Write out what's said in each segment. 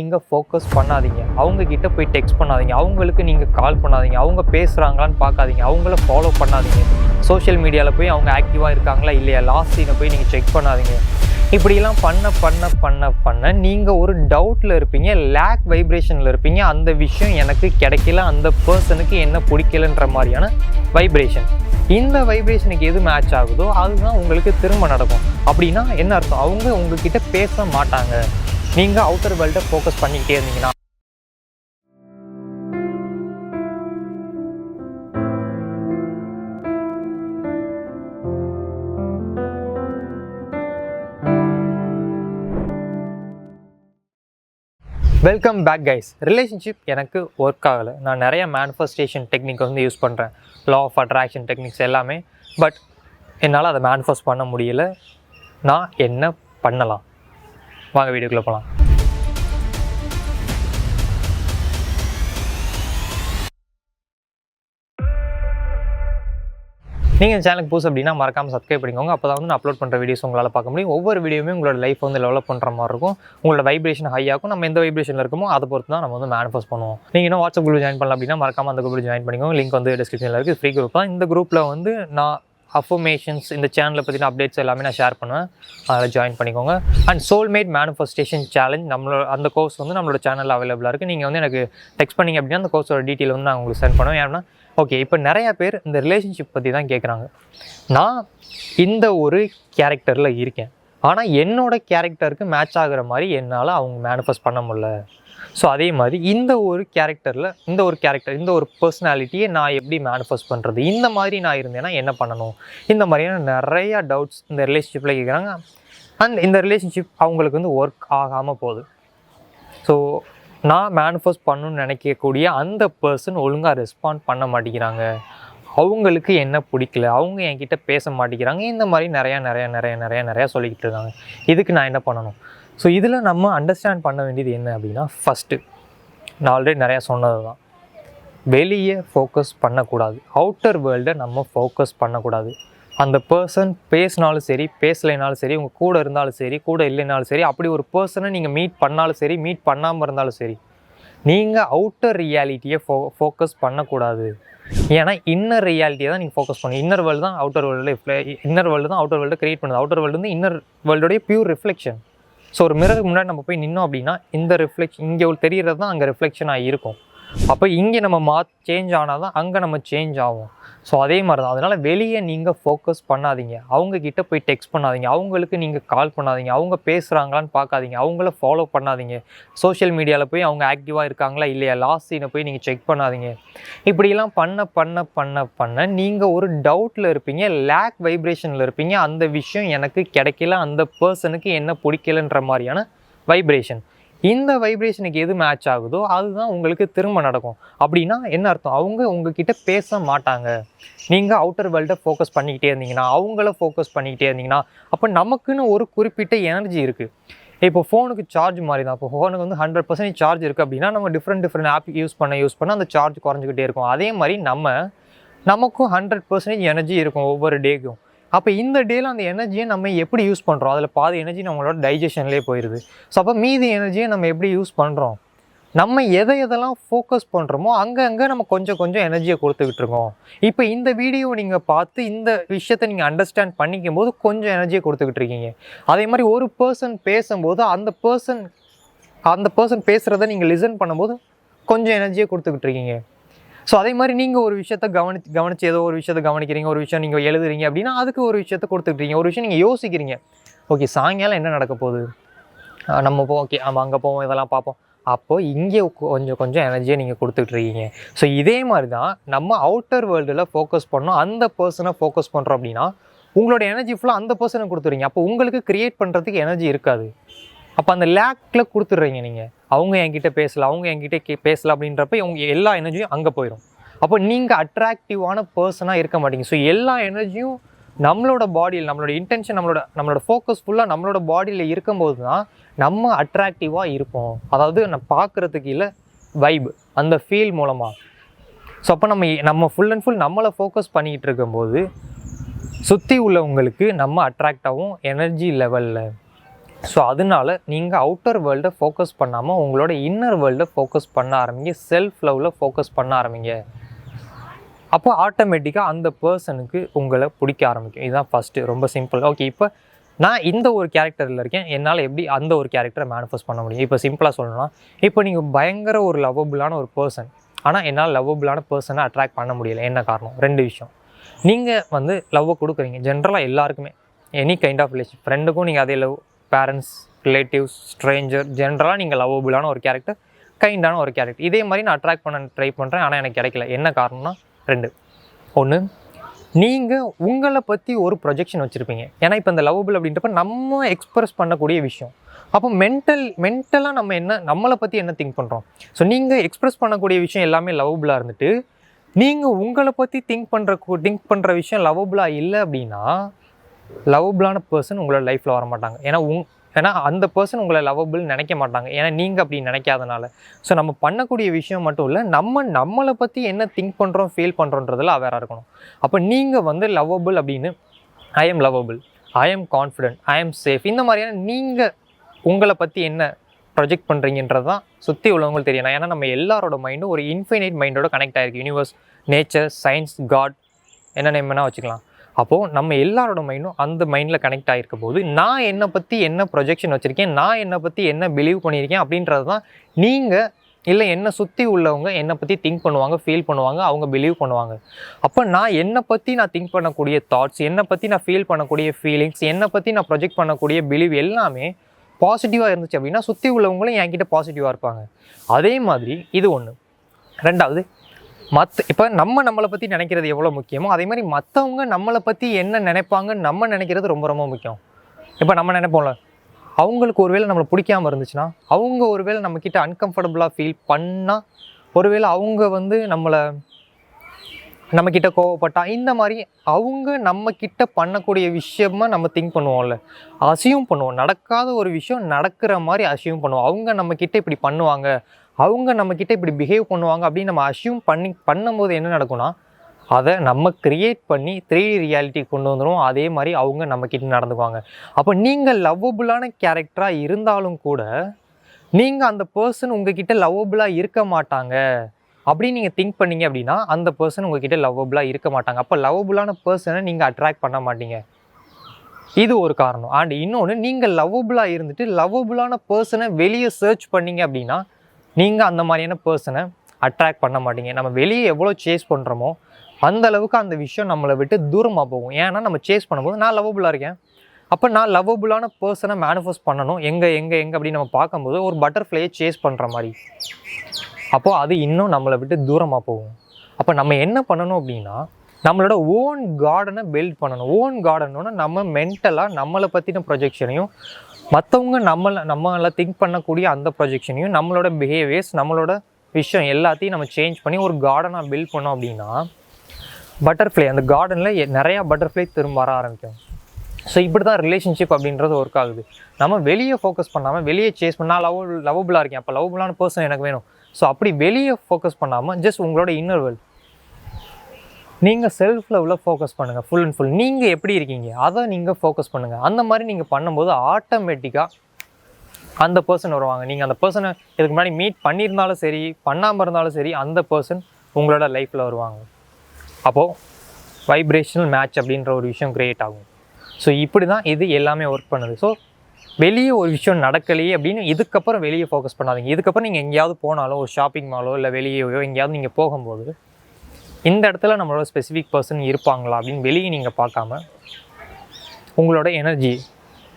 நீங்கள் ஃபோக்கஸ் பண்ணாதீங்க. அவங்க கிட்ட போய் டெக்ஸ்ட் பண்ணாதீங்க. அவங்களுக்கு நீங்கள் கால் பண்ணாதீங்க. அவங்க பேசுகிறாங்களான்னு பார்க்காதீங்க. அவங்கள ஃபாலோ பண்ணாதீங்க. சோஷியல் மீடியாவில் போய் அவங்க ஆக்டிவாக இருக்காங்களா இல்லையா? லாஸ்ட் சீனை போய் நீங்கள் செக் பண்ணாதீங்க. இப்படிலாம் பண்ண பண்ண பண்ண பண்ண நீங்கள் ஒரு டவுட்டில் இருப்பீங்க லேக் வைப்ரேஷனில் இருப்பீங்க. அந்த விஷயம் எனக்கு கிடைக்கல. அந்த பர்சனுக்கு என்ன பிடிக்கலன்ற மாதிரியான வைப்ரேஷன் இந்த வைப்ரேஷனுக்கு எது மேட்ச் ஆகுதோ அதுதான் உங்களுக்கு திரும்ப நடக்கும். அப்படின்னா என்ன அர்த்தம்? அவங்க உங்ககிட்ட பேச மாட்டாங்க. நீங்கள் அவுட்டர் வேர்ல்டை ஃபோக்கஸ் பண்ணிக்கிட்டே இருந்தீங்கன்னா வெல்கம் பேக் கைஸ் ரிலேஷன்ஷிப் எனக்கு ஒர்க் ஆகலை. நான் நிறைய மேனிஃபெஸ்டேஷன் டெக்னிக் வந்து யூஸ் பண்ணுறேன் லா ஆஃப் அட்ராக்ஷன் டெக்னிக்ஸ் எல்லாமே. பட் என்னால் அதை மேனிஃபெஸ்ட் பண்ண முடியல. நான் என்ன பண்ணலாம்? வாங்க வீடியோக்குள்ளே போகலாம் நீங்கள் சேனலுக்கு புதுசு அப்படின்னா மறக்காமல் சப்ஸ்கிரைப் பண்ணிக்கோங்க. அப்போ தான் வந்து நான் அப்லோட் பண்ணுற வீடியோஸ் உங்களால் பார்க்க முடியும். ஒவ்வொரு வீடியோவுமே உங்களோட லைஃப் வந்து டெவலப் பண்ணுற மாதிரி இருக்கும். உங்களோட வைப்ரேஷன் ஹையாகும் நம்ம எந்த வைப்ரேஷனில் இருக்கமோ அதை பொறுத்து தான் நம்ம வந்து மேனிஃபெஸ்ட் பண்ணுவோம். நீங்கள் இன்னும் வாட்ஸ்அப் குரூப் ஜாயின் பண்ணலாம் அப்படின்னா மறக்காம அந்த குரூப் ஜாயின் பண்ணிக்கோங்க. லிங்க் வந்து டிஸ்கிரிப்ஷனில் இருக்குது ஃப்ரீ குரூப் தான். இந்த குரூப்பில் வந்து நான் அஃபர்மேஷன்ஸ் இந்த சேனலை பற்றின அப்டேட்ஸ் எல்லாமே நான் ஷேர் பண்ணுவேன். அதில் ஜாயின் பண்ணிக்கோங்க. அண்ட் சோல்மேட் மேனுஃபெஸ்டேஷன் சேலஞ்ச் நம்மளோட அந்த கோர்ஸ் வந்து நம்மளோட சேனலில் அவைலபிளாக இருக்குது நீங்கள் வந்து எனக்கு டெக்ஸ்ட் பண்ணிங்க அப்படின்னா அந்த கோர்ஸோட டீட்டெயில் வந்து நான் உங்களுக்கு சென்ட் பண்ணுவேன். ஏன்னா ஓகே இப்போ நிறையா பேர் இந்த ரிலேஷன்ஷிப் பற்றி தான் கேட்குறாங்க நான் இந்த ஒரு கேரக்டரில் இருக்கேன். ஆனால் என்னோட கேரக்டருக்கு மேட்ச் ஆகிற மாதிரி என்னால் அவங்க மேனிஃபெஸ்ட் பண்ண முடியல. ஸோ அதே மாதிரி இந்த ஒரு கேரக்டரில் இந்த ஒரு கேரக்டர் இந்த ஒரு பர்சனாலிட்டியை நான் எப்படி மேனிஃபெஸ்ட் பண்ணுறது இந்த மாதிரி நான் இருந்தேன்னா என்ன பண்ணணும்? இந்த மாதிரியான நிறையா டவுட்ஸ் இந்த ரிலேஷன்ஷிப்பில் கேட்குறாங்க அண்ட் இந்த ரிலேஷன்ஷிப் அவங்களுக்கு வந்து ஒர்க் ஆகாமல் போகுது. ஸோ நான் மேனிஃபெஸ்ட் பண்ணணும்னு நினைக்கக்கூடிய அந்த பர்சன் ஒழுங்காக ரெஸ்பாண்ட் பண்ண மாட்டேங்கிறாங்க. அவங்களுக்கு என்ன பிடிக்கல? அவங்க என்கிட்ட பேச மாட்டேங்கிறாங்க. இந்த மாதிரி நிறையா நிறையா நிறையா நிறையா நிறையா சொல்லிக்கிட்டு இருக்காங்க. இதுக்கு நான் என்ன பண்ணணும்? ஸோ இதில் நம்ம அண்டர்ஸ்டாண்ட் பண்ண வேண்டியது என்ன அப்படின்னா ஃபஸ்ட்டு நான் ஆல்ரெடி நிறையா சொன்னது தான் வெளியே ஃபோக்கஸ் பண்ணக்கூடாது. அவுட்டர் வேர்ல்டை நம்ம ஃபோக்கஸ் பண்ணக்கூடாது. அந்த பர்சன் பேசினாலும் சரி பேசலைனாலும் சரி உங்கள் கூட இருந்தாலும் சரி கூட இல்லைனாலும் சரி அப்படி ஒரு பர்சனை நீங்கள் மீட் பண்ணாலும் சரி மீட் பண்ணாமல் இருந்தாலும் சரி நீங்கள் அவுட்டர் ரியாலிட்டியை ஃபோ ஃபோக்கஸ் பண்ணக்கூடாது. ஏன்னா இன்னர் ரியாலிட்டியை தான் நீங்கள் ஃபோக்கஸ் பண்ணணும். இன்னர் வேர்ல்டு தான் அவுட்டர் வேர்ல்டில் இன்னர் வேர்ல்டு தான் அவுட்டர் வேர்ல்டு கிரியேட் பண்ணுது. அவுட்டர் வேர்ல்டு வந்து இன்னர் வேர்ல்டோடைய பியூர் ரிஃப்ளெக்ஷன் ஸோ ஒரு மிரருக்கு முன்னாடி நம்ம போய் நின்னோம் அப்படின்னா இந்த ரிஃப்ளெக்ஷன் இங்கே தெரியறது தான் அங்கே ரிஃப்ளெக்ஷனாக இருக்கும். அப்போ இங்கே நம்ம மா சேஞ்ச் ஆனால் தான் அங்கே நம்ம சேஞ்ச் ஆகும் ஸோ அதே மாதிரி தான் அதனால் வெளியே நீங்கள் ஃபோக்கஸ் பண்ணாதீங்க. அவங்கக்கிட்ட போய் டெக்ஸ்ட் பண்ணாதீங்க. அவங்களுக்கு நீங்கள் கால் பண்ணாதீங்க. அவங்க பேசுகிறாங்களான்னு பார்க்காதீங்க. அவங்கள ஃபாலோ பண்ணாதீங்க. சோஷியல் மீடியாவில் போய் அவங்க ஆக்டிவாக இருக்காங்களா இல்லையா? லாஸ்ட் சீனை போய் நீங்கள் செக் பண்ணாதீங்க. இப்படிலாம் பண்ண பண்ண பண்ண பண்ண நீங்கள் ஒரு டவுட்டில் இருப்பீங்க. லேக் வைப்ரேஷனில் இருப்பீங்க. அந்த விஷயம் எனக்கு கிடைக்கல. அந்த பர்சனுக்கு என்ன பிடிக்கலன்ற மாதிரியான வைப்ரேஷன் இந்த வைப்ரேஷனுக்கு எது மேட்ச் ஆகுதோ அதுதான் உங்களுக்கு திரும்ப நடக்கும். அப்படின்னா என்ன அர்த்தம்? அவங்க உங்ககிட்ட பேச மாட்டாங்க. நீங்கள் அவுட்டர் வேர்ல்டை ஃபோக்கஸ் பண்ணிக்கிட்டே இருந்தீங்கன்னா அவங்கள ஃபோக்கஸ் பண்ணிக்கிட்டே இருந்தீங்கன்னா அப்போ நமக்குன்னு ஒரு குறிப்பிட்ட எனர்ஜி இருக்குது இப்போ ஃபோனுக்கு சார்ஜ் மாதிரி தான் இப்போ ஃபோனுக்கு வந்து ஹண்ட்ரட் பர்சன்ட் சார்ஜ் இருக்குது அப்படின்னா நம்ம டிஃப்ரெண்ட் டிஃப்ரெண்ட் ஆப் யூஸ் பண்ண யூஸ் பண்ண அந்த சார்ஜ் குறைஞ்சிக்கிட்டே இருக்கும். அதே மாதிரி நம்ம நமக்கும் ஹண்ட்ரட் பர்சன்டேஜ் எனர்ஜி இருக்கும் ஒவ்வொரு டேக்கும் அப்போ இந்த டேல அந்த எனர்ஜியை நம்ம எப்படி யூஸ் பண்ணுறோம் அதில் பாதி எனர்ஜி நம்மளோட டைஜஷன்லேயே போயிடுது ஸோ அப்போ மீதி எனர்ஜியை நம்ம எப்படி யூஸ் பண்ணுறோம் நம்ம எதை எதெல்லாம் ஃபோக்கஸ் பண்ணுறோமோ அங்கங்கே நம்ம கொஞ்சம் கொஞ்சம் எனர்ஜியை கொடுத்துக்கிட்டு இருக்கோம். இப்போ இந்த வீடியோ நீங்கள் பார்த்து இந்த விஷயத்தை நீங்கள் அண்டர்ஸ்டாண்ட் பண்ணிக்கும் போது கொஞ்சம் எனர்ஜியை கொடுத்துக்கிட்டு இருக்கீங்க. அதே மாதிரி ஒரு பர்சன் பேசும்போது அந்த பர்சன் அந்த பர்சன் பேசுகிறத நீங்கள் லிசன் பண்ணும்போது கொஞ்சம் எனர்ஜியை கொடுத்துக்கிட்டு இருக்கீங்க. ஸோ அதே மாதிரி நீங்கள் ஒரு விஷயத்த கவனி கவனிச்சு ஏதோ ஒரு விஷயத்தை கவனிக்கிறீங்க ஒரு விஷயம் நீங்கள் எழுதுறீங்க அப்படின்னா அதுக்கு ஒரு விஷயத்த கொடுத்துக்கிட்டீங்க ஒரு விஷயம் நீங்கள் யோசிக்கிறீங்க. ஓகே சாயங்காலம் என்ன நடக்க போகுது? நம்ம போ ஓகே ஆமாம் அங்கே போவோம் இதெல்லாம் பார்ப்போம். அப்போது இங்கே கொஞ்சம் கொஞ்சம் எனர்ஜியை நீங்கள் கொடுத்துட்ருக்கீங்க ஸோ இதே மாதிரி தான் நம்ம அவுட்டர் வேர்ல்டில் ஃபோக்கஸ் பண்ணோம். அந்த பர்சனை ஃபோக்கஸ் பண்ணுறோம் அப்படின்னா உங்களோட எனர்ஜி ஃபுல்லாக அந்த பர்சனை கொடுத்துறீங்க அப்போ உங்களுக்கு க்ரியேட் பண்ணுறதுக்கு எனர்ஜி இருக்காது. அப்போ அந்த லேக்கில் கொடுத்துட்றீங்க நீங்கள் அவங்க என்கிட்ட பேசலை அவங்க என்கிட்ட கே பேசலை அப்படின்றப்ப இவங்க எல்லா எனர்ஜியும் அங்கே போயிடும் அப்போ நீங்கள் அட்ராக்டிவான பர்சனாக இருக்க மாட்டீங்க. ஸோ எல்லா எனர்ஜியும் நம்மளோட பாடியில் நம்மளோட இன்டென்ஷன் நம்மளோட நம்மளோட ஃபோக்கஸ் ஃபுல்லாக நம்மளோட பாடியில் இருக்கும்போது தான் நம்ம அட்ராக்டிவாக இருப்போம். அதாவது நம்ம பார்க்குறதுக்கு இல்லை வைப் அந்த ஃபீல் மூலமாக ஸோ அப்போ நம்ம நம்ம ஃபுல் அண்ட் ஃபுல் நம்மளை ஃபோக்கஸ் பண்ணிக்கிட்டு இருக்கும்போது சுற்றி உள்ளவங்களுக்கு நம்ம அட்ராக்ட் ஆகும் எனர்ஜி லெவலில் ஸோ அதனால நீங்கள் அவுட்டர் வேர்ல்டை ஃபோக்கஸ் பண்ணாமல் உங்களோட இன்னர் வேர்ல்டை ஃபோக்கஸ் பண்ண ஆரம்பிங்க. செல்ஃப் லவ்வில் ஃபோக்கஸ் பண்ண ஆரம்பிங்க. அப்போ ஆட்டோமேட்டிக்காக அந்த பர்சனுக்கு உங்களை பிடிக்க ஆரம்பிக்கும். இதுதான் ஃபஸ்ட்டு ரொம்ப சிம்பிள் ஓகே இப்போ நான் இந்த ஒரு கேரக்டரில் இருக்கேன். என்னால் எப்படி அந்த ஒரு கேரக்டரை மேனிஃபெஸ்ட் பண்ண முடியும்? இப்போ சிம்பிளாக சொல்லணும்னா இப்போ நீங்கள் பயங்கர ஒரு லவ்வபுளான ஒரு பர்சன் ஆனால் என்னால் லவ்வபுளான பர்சனை அட்ராக்ட் பண்ண முடியல. என்ன காரணம்? ரெண்டு விஷயம். நீங்கள் வந்து லவ்வை கொடுக்குறீங்க. ஜென்ரலாக எல்லாருக்குமே எனி கைண்ட் ஆஃப் ரிலேஷன் ஃப்ரெண்டுக்கும் நீங்கள் அதே லவ் பேரண்ட்ஸ் ரிலேட்டிவ்ஸ் ஸ்ட்ரேஞ்சர் ஜென்ரலாக நீங்கள் லவ்வபுளான ஒரு கேரக்டர் கைண்டான ஒரு கேரக்டர் இதே மாதிரி நான் அட்ராக்ட் பண்ண ட்ரை பண்ணுறேன் ஆனால் எனக்கு கிடைக்கல. என்ன காரணம்னா ரெண்டு. ஒன்று நீங்கள் உங்களை பற்றி ஒரு ப்ரொஜெக்ஷன் வச்சுருப்பீங்க. ஏன்னா இப்போ இந்த லவ்வபிள் அப்படின்றப்ப நம்ம எக்ஸ்பிரஸ் பண்ணக்கூடிய விஷயம். அப்போ மென்டல் மென்டலாக நம்ம என்ன நம்மளை பற்றி என்ன திங்க் பண்ணுறோம் ஸோ நீங்கள் எக்ஸ்பிரஸ் பண்ணக்கூடிய விஷயம் எல்லாமே லவ்வபுளாக இருந்துட்டு நீங்கள் உங்களை பற்றி திங்க் பண்ணுற திங்க் பண்ணுற விஷயம் லவ்வபுளாக இல்லை அப்படின்னா லவபிளான பர்சன் உங்களோட லைஃப்பில் வர மாட்டாங்க. ஏன்னா உங் ஏன்னா அந்த பர்சன் உங்களை லவ்வபிள் நினைக்க மாட்டாங்க. ஏன்னா நீங்கள் அப்படி நினைக்காதனால. ஸோ நம்ம பண்ணக்கூடிய விஷயம் மட்டும் இல்லை நம்ம நம்மளை பற்றி என்ன திங்க் பண்ணுறோம் ஃபீல் பண்ணுறோன்றதுல வேற இருக்கணும். அப்போ நீங்கள் வந்து லவ்வபிள் அப்படின்னு I am lovable I am confident I am safe இந்த மாதிரியான நீங்கள் உங்களை பற்றி என்ன ப்ரொஜெக்ட் பண்ணுறீங்கன்றது தான் சுற்றி உள்ளவங்களுக்கு தெரியணும் ஏன்னா நம்ம எல்லாரோட மைண்டும் ஒரு இன்ஃபைனைட் மைண்டோட கனெக்ட் ஆகிருக்கு யூனிவர்ஸ் நேச்சர் சயின்ஸ் காட் என்ன நேம் வேணால் வச்சுக்கலாம். அப்போது நம்ம எல்லாரோட மைண்டும் அந்த மைண்டில் கனெக்ட் ஆகிருக்க போது நான் என்னை பற்றி என்ன ப்ரொஜெக்ஷன் வச்சுருக்கேன் நான் என்னை பற்றி என்ன பிலீவ் பண்ணியிருக்கேன் அப்படின்றது தான் நீங்கள் இல்லை என்னை சுற்றி உள்ளவங்க என்னை பற்றி திங்க் பண்ணுவாங்க ஃபீல் பண்ணுவாங்க அவங்க பிலீவ் பண்ணுவாங்க. அப்போ நான் என்னை பற்றி நான் திங்க் பண்ணக்கூடிய தாட்ஸ் என்னை பற்றி நான் ஃபீல் பண்ணக்கூடிய ஃபீலிங்ஸ் என்னை பற்றி நான் ப்ரொஜெக்ட் பண்ணக்கூடிய பிலீவ் எல்லாமே பாசிட்டிவாக இருந்துச்சு அப்படின்னா சுற்றி உள்ளவங்களும் என்கிட்ட பாசிட்டிவாக இருப்பாங்க. அதே மாதிரி இது ஒன்று ரெண்டாவது மத் இப்போ நம்ம நம்மளை பற்றி நினைக்கிறது எவ்வளோ முக்கியமோ அதே மாதிரி மற்றவங்க நம்மளை பற்றி என்ன நினைப்பாங்கன்னு நம்ம நினைக்கிறது ரொம்ப ரொம்ப முக்கியம். இப்போ நம்ம நினைப்போம்ல அவங்களுக்கு ஒருவேளை நம்மளை பிடிக்காம இருந்துச்சுன்னா அவங்க ஒருவேளை நம்மக்கிட்ட அன்கம்ஃபர்டபுளாக ஃபீல் பண்ணால் ஒருவேளை அவங்க வந்து நம்மளை நம்மக்கிட்ட கோவப்பட்டா இந்த மாதிரி அவங்க நம்மக்கிட்ட பண்ணக்கூடிய விஷயமா நம்ம திங்க் பண்ணுவோம்ல. அசியும் பண்ணுவோம். நடக்காத ஒரு விஷயம் நடக்கிற மாதிரி அசியும் பண்ணுவோம். அவங்க நம்மக்கிட்ட இப்படி பண்ணுவாங்க. அவங்க நம்மக்கிட்ட இப்படி பிஹேவ் பண்ணுவாங்க அப்படின்னு நம்ம அஷ்யூம் பண்ணி பண்ணும்போது என்ன நடக்கும்னா அதை நம்ம கிரியேட் பண்ணி த்ரீ ரியாலிட்டி கொண்டு வந்துடும் அதே மாதிரி அவங்க நம்மக்கிட்ட நடந்துக்குவாங்க. அப்போ நீங்கள் லவ்வபுளான கேரக்டராக இருந்தாலும் கூட நீங்கள் அந்த பர்சன் உங்ககிட்ட லவ்வபுளாக இருக்க மாட்டாங்க. அப்படின்னு நீங்கள் திங்க் பண்ணீங்க அப்படின்னா அந்த பர்சன் உங்ககிட்ட லவ்வபுளாக இருக்க மாட்டாங்க. அப்போ லவ்வபுளான பர்சனை நீங்கள் அட்ராக்ட் பண்ண மாட்டீங்க. இது ஒரு காரணம். அண்ட் இன்னொன்று நீங்கள் லவ்வபுளாக இருந்துட்டு லவ்வபுளான பர்சனை வெளியே சர்ச் பண்ணீங்க அப்படின்னா நீங்கள் அந்த மாதிரியான பர்சனை அட்ராக்ட் பண்ண மாட்டீங்க. நம்ம வெளியே எவ்வளோ சேஸ் பண்ணுறோமோ அந்த அளவுக்கு அந்த விஷயம் நம்மளை விட்டு தூரமாக போகும். ஏன்னா நம்ம சேஸ் பண்ணும்போது நான் லவ்வபுளாக இருக்கேன். அப்போ நான் லவ்வபுளான பர்சனை மேனிஃபெஸ்ட் பண்ணணும். எங்கே எங்கே எங்கே அப்படின்னு நம்ம பார்க்கும்போது ஒரு பட்டர்ஃப்ளையை சேஸ் பண்ணுற மாதிரி. அப்போது அது இன்னும் நம்மளை விட்டு தூரமாக போகும். அப்போ நம்ம என்ன பண்ணணும் அப்படின்னா நம்மளோட ஓன் கார்டனை பில்ட் பண்ணணும். ஓன் கார்டனோட நம்ம மென்டலாக நம்மளை பற்றின ப்ரொஜெக்ஷனையும் மற்றவங்க நம்மளை நம்மளை திங்க் பண்ணக்கூடிய அந்த ப்ரொஜெக்ஷனையும் நம்மளோட பிஹேவியர்ஸ் நம்மளோட விஷயம் எல்லாத்தையும் நம்ம சேஞ்ச் பண்ணி ஒரு கார்டனாக பில்ட் பண்ணோம் அப்படின்னா பட்டர்ஃப்ளை அந்த கார்டனில் நிறையா பட்டர்ஃப்ளை திரும்ப வர ஆரம்பிக்கும். ஸோ இப்படி தான் ரிலேஷன்ஷிப் அப்படின்றது ஒர்க் ஆகுது. நம்ம வெளியே ஃபோக்கஸ் பண்ணாமல் வெளியே சேஸ் பண்ணால் லவ் லவபுளாக இருக்கேன். அப்போ லவபுளான பர்சன் எனக்கு வேணும். ஸோ அப்படி வெளியே ஃபோக்கஸ் பண்ணாமல் ஜஸ்ட் உங்களோட இன்னர் வேர்ல்ட் நீங்கள் செல்ஃப் லெவலில் ஃபோக்கஸ் பண்ணுங்கள் ஃபுல் அண்ட் ஃபுல் நீங்கள் எப்படி இருக்கீங்க? அதை நீங்கள் ஃபோக்கஸ் பண்ணுங்கள் அந்த மாதிரி நீங்கள் பண்ணும்போது ஆட்டோமேட்டிக்காக அந்த பர்சன் வருவாங்க. நீங்கள் அந்த பர்சனை இதுக்கு முன்னாடி மீட் பண்ணியிருந்தாலும் சரி பண்ணாமல் இருந்தாலும் சரி அந்த பர்சன் உங்களோட லைஃப்பில் வருவாங்க. அப்போது வைப்ரேஷனல் மேட்ச் அப்படின்ற ஒரு விஷயம் க்ரியேட் ஆகும். ஸோ இப்படி தான் இது எல்லாமே ஒர்க் பண்ணுது. ஸோ வெளியே ஒரு விஷயம் நடக்கலையே அப்படின்னு இதுக்கப்புறம் வெளியே ஃபோக்கஸ் பண்ணாதீங்க. இதுக்கப்புறம் நீங்கள் எங்கேயாவது போனாலோ ஒரு ஷாப்பிங் மாலோ இல்லை வெளியேயோ எங்கேயாவது நீங்கள் போகும்போது இந்த இடத்துல நம்மளோட ஸ்பெசிஃபிக் பர்சன் இருப்பாங்களா அப்படின்னு வெளியே நீங்கள் பார்க்காம உங்களோட எனர்ஜி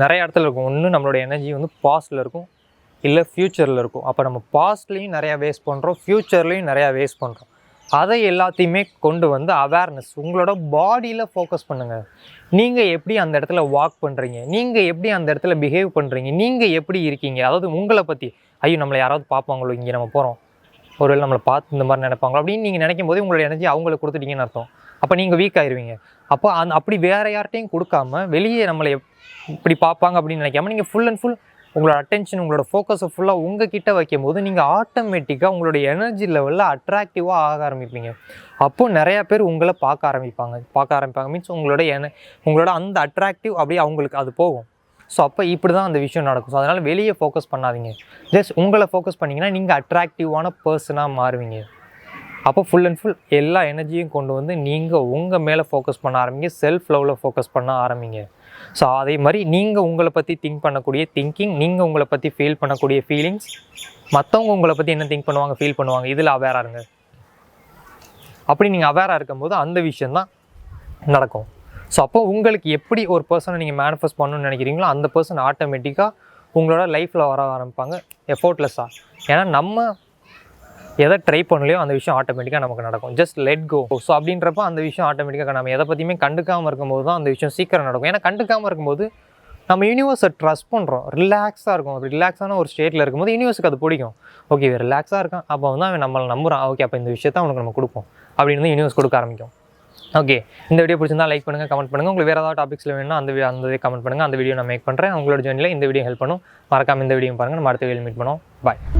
நிறைய இடத்துல இருக்கும். ஒன்று நம்மளோட எனர்ஜி வந்து பாஸ்டில் இருக்கும் இல்லை ஃப்யூச்சரில் இருக்கும். அப்போ நம்ம பாஸ்ட்லேயும் நிறையா வேஸ்ட் பண்ணுறோம் ஃப்யூச்சர்லேயும் நிறையா வேஸ்ட் பண்ணுறோம் அதை எல்லாத்தையுமே கொண்டு வந்து அவேர்னஸ் உங்களோட பாடியில் ஃபோக்கஸ் பண்ணுங்கள் நீங்கள் எப்படி அந்த இடத்துல வாக் பண்ணுறீங்க நீங்கள் எப்படி அந்த இடத்துல பிஹேவ் பண்ணுறீங்க நீங்கள் எப்படி இருக்கீங்க? அதாவது உங்களை பற்றி ஐயோ நம்மளை யாராவது பார்ப்பாங்களோ? இங்கே நம்ம போகிறோம் ஒருவேளை நம்மளை பார்த்து இந்த மாதிரி நினைப்பாங்களோ அப்படின்னு நீங்கள் நினைக்கும் போது உங்களோட எனர்ஜி அவங்களுக்கு கொடுத்துட்டீங்கன்னு அர்த்தம். அப்போ நீங்கள் வீக் ஆயிருவீங்க. அப்போ அந்த அப்படி வேறு யார்கிட்டையும் கொடுக்காம வெளியே நம்மளை இப்படி பார்ப்பாங்க அப்படின்னு நினைக்காம நீங்கள் ஃபுல் அண்ட் ஃபுல் உங்களோட அட்டென்ஷன் உங்களோட ஃபோக்கஸை ஃபுல்லாக உங்கள் கிட்ட வைக்கும் போது நீங்கள் ஆட்டோமேட்டிக்காக உங்களுடைய எனர்ஜி லெவலில் அட்ராக்டிவாக ஆக ஆரம்பிப்பீங்க. அப்போது நிறையா பேர் உங்களை பார்க்க ஆரம்பிப்பாங்க. பார்க்க ஆரம்பிப்பாங்க. மீன்ஸ் உங்களோட என உங்களோட அந்த அட்ராக்டிவ் அப்படியே அவங்களுக்கு அது போகும். ஸோ அப்போ இப்படி தான் அந்த விஷயம் நடக்கும். ஸோ அதனால் வெளியே ஃபோக்கஸ் பண்ணாதீங்க. ஜஸ்ட் உங்களை ஃபோக்கஸ் பண்ணிங்கன்னா நீங்கள் அட்ராக்டிவான பர்சனாக மாறுவீங்க. அப்போ ஃபுல் அண்ட் ஃபுல் எல்லா எனர்ஜியும் கொண்டு வந்து நீங்கள் உங்கள் மேலே ஃபோக்கஸ் பண்ண ஆரம்பிங்க. செல்ஃப் லவ்வில் ஃபோக்கஸ் பண்ண ஆரம்பிங்க. ஸோ அதே மாதிரி நீங்கள் உங்களை பற்றி திங்க் பண்ணக்கூடிய திங்கிங் நீங்கள் உங்களை பற்றி ஃபீல் பண்ணக்கூடிய ஃபீலிங்ஸ் மற்றவங்க உங்களை பற்றி என்ன திங்க் பண்ணுவாங்க ஃபீல் பண்ணுவாங்க இதில் அவேராக இருங்க. அப்படி நீங்கள் அவேராக இருக்கும்போது அந்த விஷயந்தான் நடக்கும். ஸோ அப்போ உங்களுக்கு எப்படி ஒரு பர்சனை நீங்கள் மேனிஃபெஸ்ட் பண்ணணும்னு நினைக்கிறீங்களோ அந்த பர்சன் ஆட்டோமேட்டிக்காக உங்களோட லைஃப்பில் வர ஆரம்பிப்பாங்க எஃபோர்ட்லெஸ்ஸாக ஏன்னா நம்ம எதை ட்ரை பண்ணலையோ அந்த விஷயம் ஆட்டோமேட்டிக்காக நமக்கு நடக்கும். ஜஸ்ட் லெட் கோ ஸோ அப்படின்றப்ப அந்த விஷயம் ஆட்டோமேட்டிக்காக நம்ம எதை பற்றியுமே கண்டுக்காமல் இருக்கும்போது தான் அந்த விஷயம் சீக்கிரம் நடக்கும். ஏன்னா கண்டுக்காமல் இருக்கும்போது நம்ம யூனிவர்ஸை ட்ரஸ்ட் பண்ணுறோம் ரிலாக்ஸாக இருக்கும். ரிலாக்ஸான ஒரு ஸ்டேட்டில் இருக்கும்போது யூனிவர்ஸுக்கு அது பிடிக்கும். ஓகே ரிலாக்ஸாக இருக்கான். அப்போ வந்து அவன் நம்மளை நம்புகிறான் ஓகே அப்போ இந்த விஷயத்தை அவனுக்கு நம்ம கொடுப்போம். அப்படின்னு யூனிவர்ஸ் கொடுக்க ஆரம்பிக்கும். ஓகே. இந்த வீடியோ பிடிச்சிருந்தா லைக் பண்ணுங்கள் கமெண்ட் பண்ணுங்கள் உங்களுக்கு வேறு ஏதாவது டாபிக்ஸில் வேணும்னா அந்த அந்த கமெண்ட் பண்ணுங்கள் அந்த வீடியோ நான் மேக் பண்ணுறேன் உங்களோட ஜேர்னியில் இந்த வீடியோ ஹெல்ப் பண்ணும். மறக்காம இந்த வீடியோ பாருங்கள் நம்ம அடுத்த வீடியோ மீட் பண்ணுவோம். பாய்